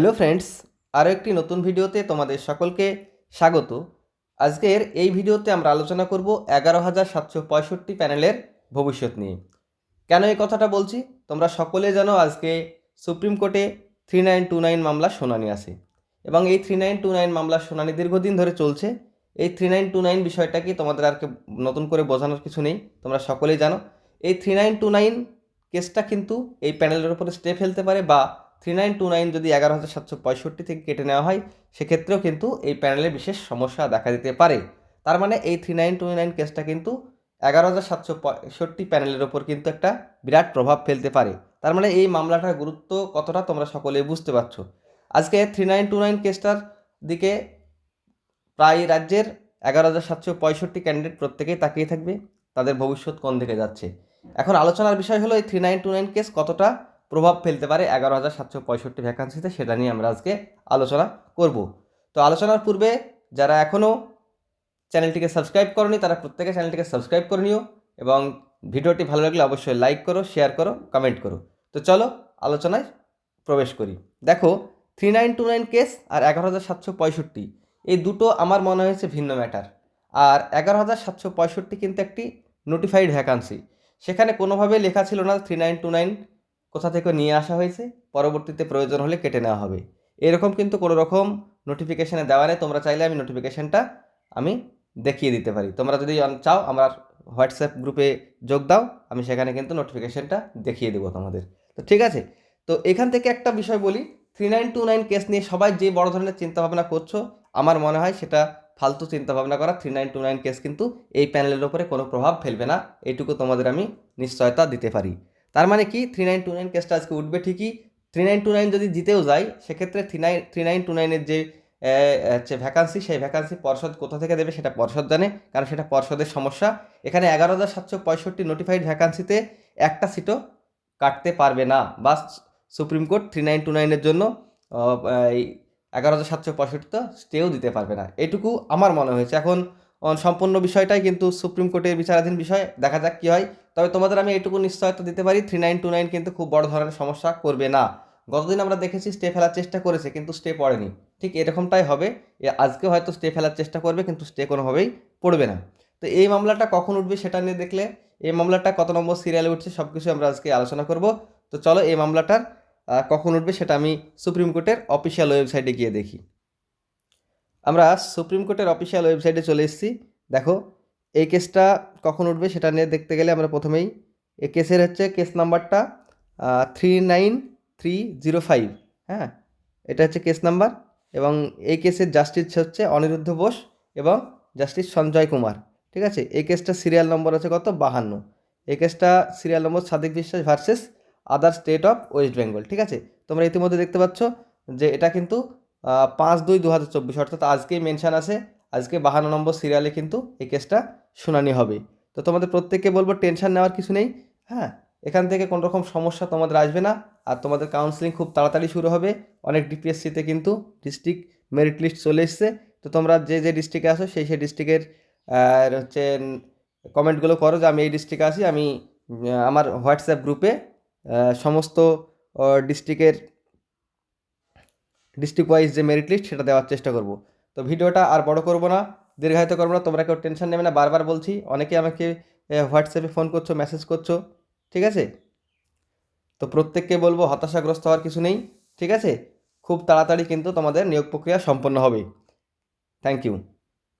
Hello friends, আরও একটি নতুন ভিডিওতে তোমাদের সকলকে স্বাগত। আজকের এই ভিডিওতে আমরা আলোচনা করব এগারো হাজার সাতশো পঁয়ষট্টি প্যানেলের ভবিষ্যৎ নিয়ে। কেন এই কথাটা বলছি? তোমরা সকলে জানো আজকে সুপ্রিম কোর্টে থ্রি নাইন টু নাইন মামলা শুনানি আছে। এবং এই থ্রি নাইন টু নাইন মামলার শুনানি দীর্ঘদিন ধরে চলছে। এই থ্রি নাইন টু নাইন বিষয়টা কি তোমাদের আর নতুন করে বোঝানোর কিছু নেই, তোমরা সকলেই জানো। এই থ্রি নাইন টু নাইন কেসটা কিন্তু এই প্যানেলের উপরে স্টে ফেলতে পারে বা থ্রি নাইন টু নাইন যদি এগারো হাজার সাতশো পঁয়ষট্টি থেকে কেটে নেওয়া হয়, সেক্ষেত্রেও কিন্তু এই প্যানেলে বিশেষ সমস্যা দেখা দিতে পারে। তার মানে এই থ্রি নাইন টু নাইন কেসটা কিন্তু এগারো হাজার সাতশো পঁয়ষট্টি প্যানেলের ওপর কিন্তু একটা বিরাট প্রভাব ফেলতে পারে। তার মানে এই মামলাটার গুরুত্ব কতটা তোমরা সকলেই বুঝতে পারছ। আজকে থ্রি নাইন টু নাইন কেসটার দিকে প্রায় রাজ্যের এগারো হাজার সাতশো পঁয়ষট্টি ক্যান্ডিডেট প্রত্যেকেই তাকিয়ে থাকবে, তাদের ভবিষ্যৎ কোন দিকে যাচ্ছে। এখন আলোচনার বিষয় হলো এই three nine two nine case কতটা প্রভাব ফেলতে পারে এগারো হাজার সাতশো পঁয়ষট্টি ভ্যাকান্সিতে সেটা নিয়ে আমরা আজকে আলোচনা করব। তো আলোচনার পূর্বে যারা এখনও চ্যানেলটিকে সাবস্ক্রাইব করনি, তারা প্রত্যেকে চ্যানেলটিকে সাবস্ক্রাইব করে নিও এবং ভিডিওটি ভালো লাগলে অবশ্যই লাইক করো শেয়ার করো কমেন্ট করো। তো চলো আলোচনায় প্রবেশ করি। দেখো three nine two nine case আর এগারো হাজার সাতশো পঁয়ষট্টি, এই দুটো আমার মনে হয়েছে ভিন্ন ম্যাটার আর এগারো হাজার সাতশো পঁয়ষট্টি কিন্তু একটি নোটিফাইড ভ্যাকান্সি সেখানে কোনোভাবে লেখা ছিল না থ্রি নাইন টু নাইন কোথা থেকে নিয়ে আসা হয়েছে, পরবর্তীতে প্রয়োজন হলে কেটে নেওয়া হবে। এরকম কিন্তু কোনো রকম নোটিফিকেশানে দেওয়া নেই, তোমরা চাইলে আমি নোটিফিকেশানটা আমি দেখিয়ে দিতে পারি। তোমরা যদি চাও আমার হোয়াটসঅ্যাপ গ্রুপে যোগ দাও, আমি সেখানে কিন্তু নোটিফিকেশানটা দেখিয়ে দেবো তোমাদের। তো ঠিক আছে? তো এখান থেকে একটা বিষয় বলি three nine two nine case নিয়ে সবাই যে বড় ধরনের চিন্তাভাবনা করছ, আমার মনে হয় সেটা ফালতু চিন্তাভাবনা করা three nine two nine case কিন্তু এই প্যানেলের ওপরে কোনো প্রভাব ফেলবে না, এইটুকু তোমাদের আমি নিশ্চয়তা দিতে পারি। তার মানে কি? থ্রি নাইন টু নাইন কেসটা আজকে উঠবে ঠিকই। থ্রি নাইন টু নাইন যদি জিতেও যায়, সেক্ষেত্রে three nine three nine two নাইনের যে হচ্ছে ভ্যাকান্সি সেই ভ্যাকান্সি পর্ষদ কোথা থেকে দেবে সেটা পর্ষদ জানে, কারণ সেটা পর্ষদের সমস্যা। এখানে এগারো হাজার সাতশো পঁয়ষট্টি নোটিফাইড ভ্যাকান্সিতে একটা সিটও কাটতে পারবে না। বা Supreme Court three nine two নাইনের জন্য এই এগারো হাজার সাতশো পঁয়ষট্টি তো স্টেও দিতে পারবে না। এটুকু আমার মনে হয়েছে। এখন সম্পূর্ণ বিষয়টাই কিন্তু সুপ্রিম কোর্টের বিচারাধীন বিষয়। দেখা যাক কী হয়। তবে তোমাদের আমি এইটুকু নিশ্চয়তা দিতে পারি থ্রি নাইন টু নাইন কিন্তু খুব বড় ধরনের সমস্যা করবে না। গতদিন আমরা দেখেছি স্টে ফেলার চেষ্টা করেছে, কিন্তু স্টে পড়েনি। ঠিক এরকমটাই হবে। আজকে হয়তো স্টে ফেলার চেষ্টা করবে, কিন্তু স্টে কোনোভাবেই পড়বে না। তো এই মামলাটা কখন উঠবে সেটা নিয়ে দেখলে, এই মামলাটা কত নম্বর সিরিয়ালে উঠছে সব কিছু আমরা আজকে আলোচনা করব। তো চলো এই মামলাটার কখন উঠবে সেটা আমি সুপ্রিম কোর্টের অফিসিয়াল ওয়েবসাইটে গিয়ে দেখি। আমরা সুপ্রিম কোর্টের অফিসিয়াল ওয়েবসাইটে চলে এসেছি। দেখো, এই কেসটা কখন উঠবে সেটা নিয়ে দেখতে গেলে আমরা প্রথমেই এই কেসের হচ্ছে কেস নাম্বারটা three nine three zero five হ্যাঁ এটা হচ্ছে কেস নাম্বার এবং এই কেসের জাস্টিস হচ্ছে অনিরুদ্ধ বোস এবং জাস্টিস সঞ্জয় কুমার। ঠিক আছে? এই কেসটা সিরিয়াল নম্বর আছে কত? বাহান্ন। এই কেসটা serial number Sadik Biswas versus other state of West Bengal ঠিক আছে? তোমরা ইতিমধ্যে দেখতে পাচ্ছ যে এটা কিন্তু পাঁচ দুই দু হাজার চব্বিশ, অর্থাৎ আজকেই মেনশন আছে। আজকে বাহান্ন নম্বর সিরিয়ালে কিন্তু এই কেসটা শুনানি হবে। তো তোমাদের প্রত্যেককে বলব টেনশন নেওয়ার কিছু নেই হ্যাঁ? এখান থেকে কোনো রকম সমস্যা তোমাদের আসবে না। আর তোমাদের কাউন্সিলিং খুব তাড়াতাড়ি শুরু হবে। অনেক ডিপিএসসিতে কিন্তু ডিস্ট্রিক্ট মেরিট লিস্ট চলে এসছে। তো তোমরা যে যে ডিস্ট্রিক্টে আসো সেই সেই ডিস্ট্রিক্টের হচ্ছে কমেন্টগুলো করো যে আমি এই ডিস্ট্রিক্টে আছি। আমি আমার হোয়াটসঅ্যাপ গ্রুপে সমস্ত ডিস্ট্রিক্টের ডিস্ট্রিক্ট ওয়াইজ যে মেরিট লিস্ট সেটা দেওয়ার চেষ্টা করব। তো ভিডিওটা আর বড় করব না, দীর্ঘায়িত করব না, তোমরা কেউ টেনশন নেবে না, বারবার বলছি অনেকে আমাকে হোয়াটসঅ্যাপে ফোন করছ মেসেজ করছ, ঠিক আছে? তো প্রত্যেককে বলব, হতাশাগ্রস্ত হওয়ার কিছু নেই, ঠিক আছে? খুব তাড়াতাড়ি কিন্তু তোমাদের নিয়োগ প্রক্রিয়া সম্পন্ন হবে। Thank you